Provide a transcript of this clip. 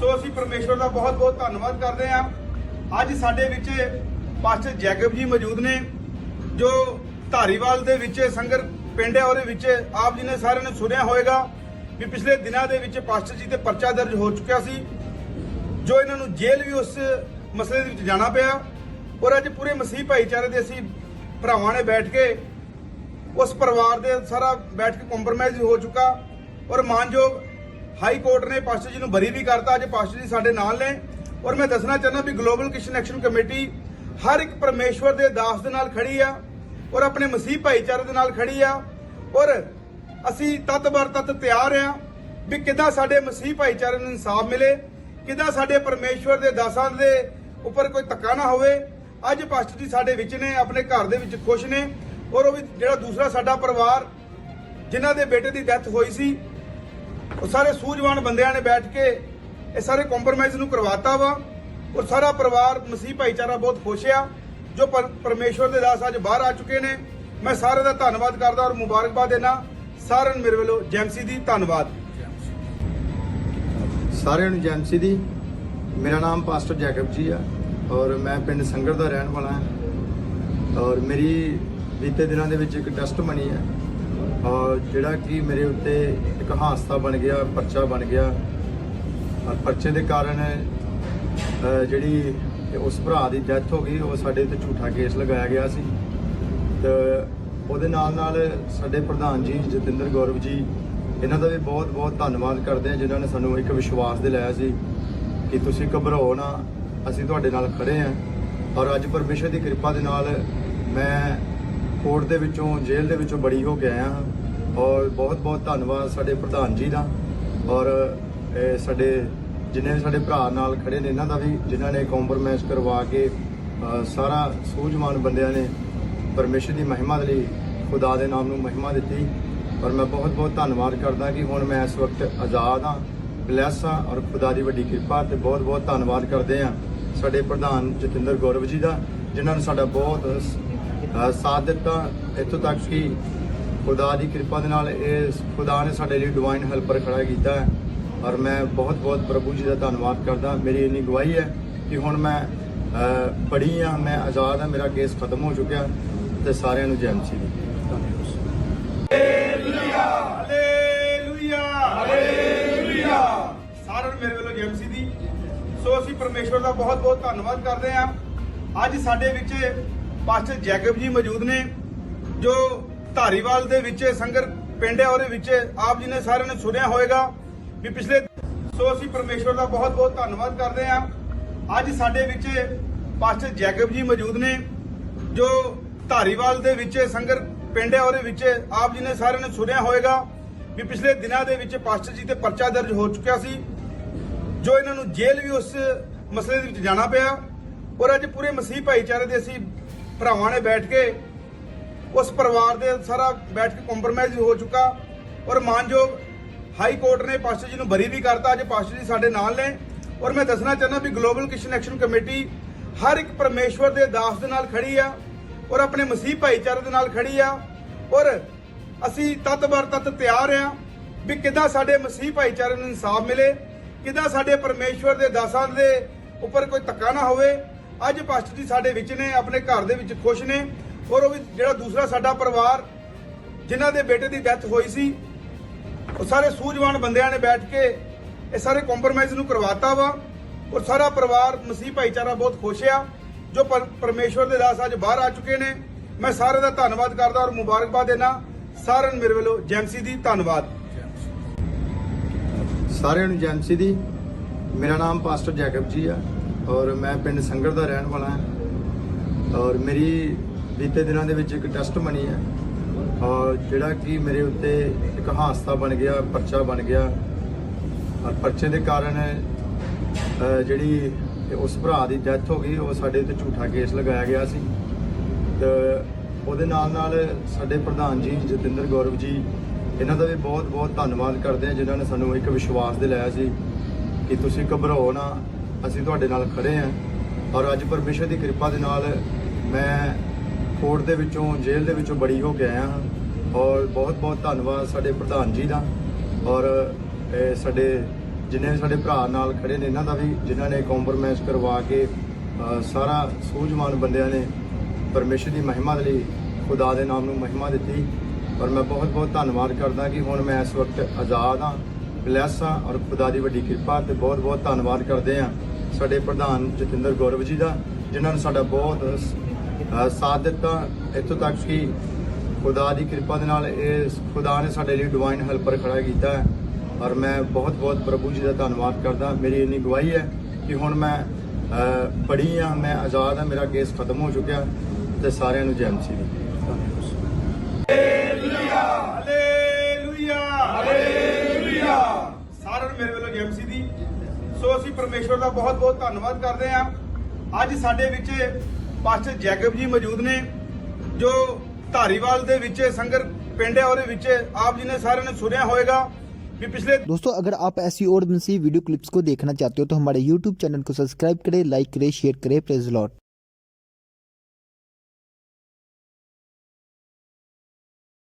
ਸੋ ਅਸੀਂ ਪਰਮੇਸ਼ਵਰ ਦਾ ਬਹੁਤ ਬਹੁਤ ਧੰਨਵਾਦ ਕਰਦੇ ਹਾਂ। ਅੱਜ ਸਾਡੇ ਵਿੱਚ ਪਾਸਟਰ ਜੈਕਬ ਜੀ ਮੌਜੂਦ ਨੇ, ਜੋ ਧਾਰੀਵਾਲ ਦੇ ਵਿੱਚ ਸੰਗਰ ਪਿੰਡ ਹੈ, ਉਹਦੇ ਵਿੱਚ ਆਪ ਜੀ ਨੇ ਸਾਰਿਆਂ ਨੇ ਸੁਣਿਆ ਹੋਵੇਗਾ ਵੀ ਪਿਛਲੇ ਦਿਨਾਂ ਦੇ ਵਿੱਚ ਪਾਸਟਰ ਜੀ ਤੇ ਪਰਚਾ ਦਰਜ ਹੋ ਚੁੱਕਿਆ ਸੀ, ਜੋ ਇਹਨਾਂ ਨੂੰ ਜੇਲ੍ਹ ਵੀ ਉਸ ਮਸਲੇ ਦੇ ਵਿੱਚ ਜਾਣਾ ਪਿਆ ਔਰ ਅੱਜ ਪੂਰੇ ਮਸੀਹ ਭਾਈਚਾਰੇ ਦੇ ਅਸੀਂ ਭਰਾਵਾਂ ਨੇ ਬੈਠ ਕੇ ਉਸ ਪਰਿਵਾਰ ਦੇ ਸਾਰਾ ਬੈਠ ਕੇ ਕੰਪਰਮਾਈਜ਼ ਹੋ ਚੁੱਕਾ ਔਰ ਮਾਨਯੋਗ ਹਾਈ ਕੋਰਟ ਨੇ ਪਾਸਟਰ ਜੀ ਨੂੰ ਬਰੀ ਵੀ ਕਰਤਾ, ਅੱਜ ਪਾਸਟਰ ਜੀ ਸਾਡੇ ਨਾਲ ਨੇ। ਔਰ ਮੈਂ ਦੱਸਣਾ ਚਾਹੁੰਦਾ ਵੀ ਗਲੋਬਲ ਕ੍ਰਿਸ਼ਨ ਐਕਸ਼ਨ ਕਮੇਟੀ ਹਰ ਇੱਕ ਪਰਮੇਸ਼ਵਰ ਦੇ ਦਾਸ ਦੇ ਨਾਲ ਖੜੀ ਆ, ਔਰ ਆਪਣੇ ਮਸੀਹ ਭਾਈਚਾਰੇ ਦੇ ਨਾਲ ਖੜੀ ਆ, ਔਰ ਅਸੀਂ ਤਤ ਬਰ ਤਤ ਤਿਆਰ ਆ ਵੀ ਕਿੱਦਾਂ ਸਾਡੇ ਮਸੀਹ ਭਾਈਚਾਰੇ ਨੂੰ ਇਨਸਾਫ ਮਿਲੇ, ਕਿੱਦਾਂ ਸਾਡੇ ਪਰਮੇਸ਼ਵਰ ਦੇ ਦਾਸਾਂ ਦੇ ਉੱਪਰ ਕੋਈ ਧੱਕਾ ਨਾ ਹੋਵੇ। ਅੱਜ ਪਾਸਟਰ ਜੀ ਸਾਡੇ ਵਿੱਚ ਨੇ, ਆਪਣੇ ਘਰ ਦੇ ਵਿੱਚ ਖੁਸ਼ ਨੇ, ਔਰ ਉਹ ਵੀ ਜਿਹੜਾ ਦੂਸਰਾ ਸਾਡਾ ਪਰਿਵਾਰ, ਜਿਨ੍ਹਾਂ ਦੇ ਬੇਟੇ ਦੀ ਡੈਥ ਹੋਈ ਸੀ ਉਹ ਸਾਰੇ ਸੂਝਵਾਨ ਬੰਦਿਆਂ ਨੇ ਬੈਠ ਕੇ ਇਹ ਸਾਰੇ ਕੰਪਰਮਾਈਜ਼ ਨੂੰ ਕਰਵਾਤਾ ਵਾ। ਔਰ ਸਾਰਾ ਪਰਿਵਾਰ, ਮਸੀਹ ਭਾਈਚਾਰਾ ਬਹੁਤ ਖੁਸ਼ ਆ, ਜੋ ਪਰ- ਪਰਮੇਸ਼ਵਰ ਦੇ ਦਾਸ ਅੱਜ ਬਾਹਰ ਆ ਚੁੱਕੇ ਨੇ। ਮੈਂ ਸਾਰਿਆਂ ਦਾ ਧੰਨਵਾਦ ਕਰਦਾ ਔਰ ਮੁਬਾਰਕਬਾਦ ਦੇਣਾ। ਸਾਰਿਆਂ ਨੂੰ ਮੇਰੇ ਵੱਲੋਂ ਜੈਮਸੀ ਦੀ ਧੰਨਵਾਦ। ਸਾਰਿਆਂ ਨੂੰ ਜੈਮਸੀ ਦੀ। ਮੇਰਾ ਨਾਮ ਪਾਸਟਰ ਜੈਕਬ ਜੀ ਆ ਔਰ ਮੈਂ ਪਿੰਡ ਸੰਗਰ ਦਾ ਰਹਿਣ ਵਾਲਾ ਹਾਂ। ਔਰ ਮੇਰੀ ਬੀਤੇ ਦਿਨਾਂ ਦੇ ਵਿੱਚ ਇੱਕ ਟੈਸਟ ਬਣੀ ਹੈ ਜਿਹੜਾ ਕਿ ਮੇਰੇ ਉੱਤੇ ਇੱਕ ਹਾਦਸਾ ਬਣ ਗਿਆ, ਪਰਚਾ ਬਣ ਗਿਆ। ਔਰ ਪਰਚੇ ਦੇ ਕਾਰਨ ਜਿਹੜੀ ਉਸ ਭਰਾ ਦੀ ਡੈਥ ਹੋ ਗਈ, ਉਹ ਸਾਡੇ ਉੱਤੇ ਝੂਠਾ ਕੇਸ ਲਗਾਇਆ ਗਿਆ ਸੀ। ਤੇ ਉਹਦੇ ਨਾਲ ਨਾਲ ਸਾਡੇ ਪ੍ਰਧਾਨ ਜੀ ਜਤਿੰਦਰ ਗੌਰਵ ਜੀ, ਇਹਨਾਂ ਦਾ ਵੀ ਬਹੁਤ ਬਹੁਤ ਧੰਨਵਾਦ ਕਰਦੇ ਹਾਂ ਜਿਨ੍ਹਾਂ ਨੇ ਸਾਨੂੰ ਇੱਕ ਵਿਸ਼ਵਾਸ ਦਿਲਾਇਆ ਸੀ ਕਿ ਤੁਸੀਂ ਘਬਰਾਓ ਨਾ, ਅਸੀਂ ਤੁਹਾਡੇ ਨਾਲ ਖੜੇ ਹਾਂ ਔਰ ਅੱਜ ਪਰਮੇਸ਼ਰ ਦੀ ਕਿਰਪਾ ਦੇ ਨਾਲ ਮੈਂ ਕੋਰਟ ਦੇ ਵਿੱਚੋਂ, ਜੇਲ੍ਹ ਦੇ ਵਿੱਚੋਂ ਬੜੀ ਹੋ ਕੇ ਆਇਆ ਹਾਂ ਔਰ ਬਹੁਤ ਬਹੁਤ ਧੰਨਵਾਦ ਸਾਡੇ ਪ੍ਰਧਾਨ ਜੀ ਦਾ ਔਰ ਸਾਡੇ, ਜਿੰਨੇ ਵੀ ਸਾਡੇ ਭਰਾ ਨਾਲ ਖੜੇ ਨੇ, ਇਹਨਾਂ ਦਾ ਵੀ, ਜਿਨ੍ਹਾਂ ਨੇ ਕੰਪਰਮਾਈਜ਼ ਕਰਵਾ ਕੇ ਸਾਰਾ ਸੂਝਵਾਨ ਬੰਦਿਆਂ ਨੇ ਪਰਮੇਸ਼ਰ ਦੀ ਮਹਿਮਾ ਦੇ ਲਈ ਖੁਦਾ ਦੇ ਨਾਮ ਨੂੰ ਮਹਿਮਾ ਦਿੱਤੀ। ਔਰ ਮੈਂ ਬਹੁਤ ਬਹੁਤ ਧੰਨਵਾਦ ਕਰਦਾ ਕਿ ਹੁਣ ਮੈਂ ਇਸ ਵਕਤ ਆਜ਼ਾਦ ਹਾਂ ਬਲੈਸ ਹਾਂ ਔਰ ਖੁਦਾ ਦੀ ਵੱਡੀ ਕਿਰਪਾ ਤੇ ਬਹੁਤ ਬਹੁਤ ਧੰਨਵਾਦ ਕਰਦੇ ਹਾਂ ਸਾਡੇ ਪ੍ਰਧਾਨ ਜਤਿੰਦਰ ਗੌਰਵ ਜੀ ਦਾ, ਜਿਨ੍ਹਾਂ ਨੇ ਸਾਡਾ ਬਹੁਤ ਸਾਥ ਦਿੱਤਾ। ਇੱਥੋਂ ਤੱਕ ਕਿ ਖੁਦਾ ਦੀ ਕਿਰਪਾ ਦੇ ਨਾਲ ਇਹ ਖੁਦਾ ਨੇ ਸਾਡੇ ਲਈ ਡਿਵਾਈਨ ਹੈਲਪਰ ਖੜਾ ਕੀਤਾ ਹੈ। ਔਰ ਮੈਂ ਬਹੁਤ ਬਹੁਤ ਪ੍ਰਭੂ ਜੀ ਦਾ ਧੰਨਵਾਦ ਕਰਦਾ। ਮੇਰੀ ਇੰਨੀ ਗਵਾਹੀ ਹੈ ਕਿ ਹੁਣ ਮੈਂ ਅ, ਬੜੀ ਹਾਂ ਮੈਂ ਆਜ਼ਾਦ ਹਾਂ ਮੇਰਾ ਕੇਸ ਖਤਮ ਹੋ ਚੁੱਕਿਆ ਤੇ ਸਾਰਿਆਂ ਨੂੰ ਜੈ ਮਸੀਹ। ਦੀ ਸਾਰਿਆਂ ਨੂੰ ਮੇਰੇ ਵੱਲੋਂ ਜੈਮਸੀ ਦੀ। ਸੋ ਅਸੀਂ ਪਰਮੇਸ਼ਵਰ ਦਾ ਬਹੁਤ ਬਹੁਤ ਧੰਨਵਾਦ ਕਰਦੇ ਹਾਂ। ਅੱਜ ਸਾਡੇ ਵਿੱਚ ਪਾਸਟਰ ਜੈਕਬ ਜੀ ਮੌਜੂਦ ਨੇ, ਜੋ ਧਾਰੀਵਾਲ ਦੇ ਵਿੱਚ ਸੰਗਰ ਪਿੰਡ ਹੈ, ਉਹਦੇ ਵਿੱਚ ਆਪ ਜੀ ਨੇ ਸਾਰਿਆਂ ਨੇ ਸੁਣਿਆ ਹੋਵੇਗਾ ਵੀ ਪਿਛਲੇ ਸੋ ਅਸੀਂ ਪਰਮੇਸ਼ਵਰ ਦਾ ਬਹੁਤ ਬਹੁਤ ਧੰਨਵਾਦ ਕਰਦੇ ਹਾਂ। ਅੱਜ ਸਾਡੇ ਵਿੱਚ ਪਾਸਟਰ ਜੈਕਬ ਜੀ ਮੌਜੂਦ ਨੇ, ਜੋ ਧਾਰੀਵਾਲ ਦੇ ਵਿੱਚ ਸੰਗਰ ਪਿੰਡ ਹੈ, ਉਹਦੇ ਵਿੱਚ ਆਪ ਜੀ ਨੇ ਸਾਰਿਆਂ ਨੇ ਸੁਣਿਆ ਹੋਵੇਗਾ ਵੀ ਪਿਛਲੇ ਦਿਨਾਂ ਦੇ ਵਿੱਚ ਪਾਸਟਰ ਜੀ ਤੇ ਪਰਚਾ ਦਰਜ ਹੋ ਚੁੱਕਿਆ ਸੀ, ਜੋ ਇਹਨਾਂ ਨੂੰ ਜੇਲ੍ਹ ਵੀ ਉਸ ਮਸਲੇ ਦੇ ਵਿੱਚ ਜਾਣਾ ਪਿਆ ਔਰ ਅੱਜ ਪੂਰੇ ਮਸੀਹ ਭਾਈਚਾਰੇ ਦੇ ਅਸੀਂ ਭਰਾਵਾਂ ਨੇ ਬੈਠ ਕੇ ਉਸ ਪਰਿਵਾਰ ਦੇ ਸਾਰਾ ਬੈਠ ਕੇ ਕੰਪਰਮਾਈਜ਼ ਹੋ ਚੁੱਕਾ ਔਰ ਮਾਨਯੋਗ ਹਾਈ ਕੋਰਟ ਨੇ ਪਾਸਟਰ ਜੀ ਨੂੰ ਬਰੀ ਵੀ ਕਰਤਾ। ਅੱਜ ਪਾਸਟਰ ਜੀ ਸਾਡੇ ਨਾਲ ਨੇ ਔਰ ਮੈਂ ਦੱਸਣਾ ਚਾਹੁੰਦਾ ਵੀ ਗਲੋਬਲ ਕ੍ਰਿਸ਼ਨ ਐਕਸ਼ਨ ਕਮੇਟੀ ਹਰ ਇੱਕ ਪਰਮੇਸ਼ਵਰ ਦੇ ਦਾਸ ਦੇ ਨਾਲ ਖੜੀ ਆ ਔਰ ਆਪਣੇ ਮਸੀਹ ਭਾਈਚਾਰੇ ਦੇ ਨਾਲ ਖੜੀ ਆ ਔਰ ਅਸੀਂ ਤਤ ਬਰ ਤਤ ਤਿਆਰ ਆ ਵੀ ਕਿੱਦਾਂ ਸਾਡੇ ਮਸੀਹ ਭਾਈਚਾਰੇ ਨੂੰ ਇਨਸਾਫ ਮਿਲੇ, ਕਿੱਦਾਂ ਸਾਡੇ ਪਰਮੇਸ਼ਵਰ ਦੇ ਦਾਸਾਂ ਦੇ ਉੱਪਰ ਕੋਈ ਧੱਕਾ ਨਾ ਹੋਵੇ। ਅੱਜ ਪਾਸਟਰ ਜੀ ਸਾਡੇ ਵਿੱਚ ਨੇ, ਆਪਣੇ ਘਰ ਦੇ ਵਿੱਚ ਖੁਸ਼ ਨੇ। ਔਰ ਉਹ ਵੀ ਜਿਹੜਾ ਦੂਸਰਾ ਸਾਡਾ ਪਰਿਵਾਰ, ਜਿਨ੍ਹਾਂ ਦੇ ਬੇਟੇ ਦੀ ਡੈਥ ਹੋਈ ਸੀ, ਉਹ ਸਾਰੇ ਸੂਝਵਾਨ ਬੰਦਿਆਂ ਨੇ ਬੈਠ ਕੇ ਇਹ ਸਾਰੇ ਕੰਪਰਮਾਈਜ਼ ਨੂੰ ਕਰਵਾਤਾ ਵਾ। ਔਰ ਸਾਰਾ ਪਰਿਵਾਰ, ਮਸੀਹ ਭਾਈਚਾਰਾ ਬਹੁਤ ਖੁਸ਼ ਆ, ਜੋ ਪਰ- ਪਰਮੇਸ਼ਵਰ ਦੇ ਦਾਸ ਅੱਜ ਬਾਹਰ ਆ ਚੁੱਕੇ ਨੇ। ਮੈਂ ਸਾਰਿਆਂ ਦਾ ਧੰਨਵਾਦ ਕਰਦਾ ਔਰ ਮੁਬਾਰਕਬਾਦ ਦੇਣਾ ਸਾਰਿਆਂ ਨੂੰ ਮੇਰੇ ਵੱਲੋਂ, ਜੈਮਸੀ ਦੀ ਧੰਨਵਾਦ। ਸਾਰਿਆਂ ਨੂੰ ਜੈਮਸੀ ਦੀ। ਮੇਰਾ ਨਾਮ ਪਾਸਟਰ ਜੈਕਬ ਜੀ ਆ। ਔਰ ਮੈਂ ਪਿੰਡ ਸੰਗਰ ਦਾ ਰਹਿਣ ਵਾਲਾ ਹਾਂ। ਔਰ ਮੇਰੀ ਬੀਤੇ ਦਿਨਾਂ ਦੇ ਵਿੱਚ ਇੱਕ ਟੈਸਟ ਬਣੀ ਹੈ। ਔਰ ਜਿਹੜਾ ਕਿ ਮੇਰੇ ਉੱਤੇ ਇੱਕ ਹਾਦਸਾ ਬਣ ਗਿਆ, ਪਰਚਾ ਬਣ ਗਿਆ। ਔਰ ਪਰਚੇ ਦੇ ਕਾਰਨ ਜਿਹੜੀ ਉਸ ਭਰਾ ਦੀ ਡੈਥ ਹੋ ਗਈ, ਉਹ ਸਾਡੇ ਉੱਤੇ ਝੂਠਾ ਕੇਸ ਲਗਾਇਆ ਗਿਆ ਸੀ। ਤੇ ਉਹਦੇ ਨਾਲ ਨਾਲ ਸਾਡੇ ਪ੍ਰਧਾਨ ਜੀ ਜਤਿੰਦਰ ਗੌਰਵ ਜੀ, ਇਹਨਾਂ ਦਾ ਵੀ ਬਹੁਤ ਬਹੁਤ ਧੰਨਵਾਦ ਕਰਦੇ ਹਾਂ, ਜਿਨ੍ਹਾਂ ਨੇ ਸਾਨੂੰ ਇੱਕ ਵਿਸ਼ਵਾਸ ਦਿਲਾਇਆ ਸੀ ਕਿ ਤੁਸੀਂ ਘਬਰਾਓ ਨਾ। ਅਸੀਂ ਤੁਹਾਡੇ ਨਾਲ ਖੜੇ ਹਾਂ ਔਰ ਅੱਜ ਪਰਮੇਸ਼ਰ ਦੀ ਕਿਰਪਾ ਦੇ ਨਾਲ ਮੈਂ ਕੋਰਟ ਦੇ ਵਿੱਚੋਂ, ਜੇਲ੍ਹ ਦੇ ਵਿੱਚੋਂ ਬੜੀ ਹੋ ਕੇ ਆਇਆ ਹਾਂ ਔਰ ਬਹੁਤ ਬਹੁਤ ਧੰਨਵਾਦ ਸਾਡੇ ਪ੍ਰਧਾਨ ਜੀ ਦਾ ਔਰ ਸਾਡੇ, ਜਿੰਨੇ ਸਾਡੇ ਭਰਾ ਨਾਲ ਖੜੇ ਨੇ, ਇਹਨਾਂ ਦਾ ਵੀ, ਜਿਨ੍ਹਾਂ ਨੇ ਕੰਪਰਮਾਈਜ਼ ਕਰਵਾ ਕੇ ਸਾਰਾ ਸੂਝਵਾਨ ਬੰਦਿਆਂ ਨੇ ਪਰਮੇਸ਼ਰ ਦੀ ਮਹਿਮਾ ਦੇ ਲਈ ਖੁਦਾ ਦੇ ਨਾਮ ਨੂੰ ਮਹਿਮਾ ਦਿੱਤੀ ਔਰ ਮੈਂ ਬਹੁਤ ਬਹੁਤ ਧੰਨਵਾਦ ਕਰਦਾ ਕਿ ਹੁਣ ਮੈਂ ਇਸ ਵਕਤ ਆਜ਼ਾਦ ਹਾਂ, ਬਲੈਸ ਹਾਂ ਔਰ ਖੁਦਾ ਦੀ ਵੱਡੀ ਕਿਰਪਾ ਤੇ ਬਹੁਤ ਬਹੁਤ ਧੰਨਵਾਦ ਕਰਦੇ ਹਾਂ। ਸਾਡੇ ਪ੍ਰਧਾਨ ਜਤਿੰਦਰ ਗੌਰਵ ਜੀ ਦਾ ਜਿਨ੍ਹਾਂ ਨੇ ਸਾਡਾ ਬਹੁਤ ਸਾਥ ਦਿੱਤਾ। ਇੱਥੋਂ ਤੱਕ ਕਿ ਖੁਦਾ ਦੀ ਕਿਰਪਾ ਦੇ ਨਾਲ ਇਹ ਖੁਦਾ ਨੇ ਸਾਡੇ ਲਈ ਡਿਵਾਈਨ ਹੈਲਪਰ ਖੜਾ ਕੀਤਾ ਹੈ। ਔਰ ਮੈਂ ਬਹੁਤ ਬਹੁਤ ਪ੍ਰਭੂ ਜੀ ਦਾ ਧੰਨਵਾਦ ਕਰਦਾ। ਮੇਰੀ ਇੰਨੀ ਗਵਾਹੀ ਹੈ ਕਿ ਹੁਣ ਮੈਂ ਅ, ਬੜੀ ਆ ਮੈਂ ਆਜ਼ਾਦ ਹਾਂ ਮੇਰਾ ਕੇਸ ਖਤਮ ਹੋ ਚੁੱਕਿਆ ਤੇ ਸਾਰਿਆਂ ਨੂੰ ਜੈ ਮਸੀਹ। ਦੀ ਹਾਲੇਲੂਇਆ ਹਾਲੇਲੂਇਆ ਸਾਰਿਆਂ ਨੂੰ ਮੇਰੇ ਵੱਲੋਂ ਜੈ ਮਸੀਹ ਦੀ ਸੋ ਅਸੀਂ ਪਰਮੇਸ਼ਵਰ ਦਾ ਬਹੁਤ ਬਹੁਤ ਧੰਨਵਾਦ ਕਰਦੇ ਹਾਂ ਅੱਜ ਸਾਡੇ ਵਿੱਚ ਪਾਸਟਰ ਜੈਕਬ ਜੀ ਮੌਜੂਦ ਨੇ ਜੋ ਧਾਰੀਵਾਲ ਦੇ ਵਿੱਚ ਸੰਗਰ ਪਿੰਡ ਹੈ ਉਹਦੇ ਵਿੱਚ ਆਪ ਜੀ ਨੇ ਸਾਰਿਆਂ ਨੇ ਸੁਣਿਆ ਹੋਵੇਗਾ ਵੀ ਪਿਛਲੇ दोस्तों अगर आप ऐसी और भी वीडियो क्लिप्स को देखना चाहते हो तो हमारे YouTube चैनल को सब्सक्राइब करें लाइक करें शेयर करें प्रेज लॉट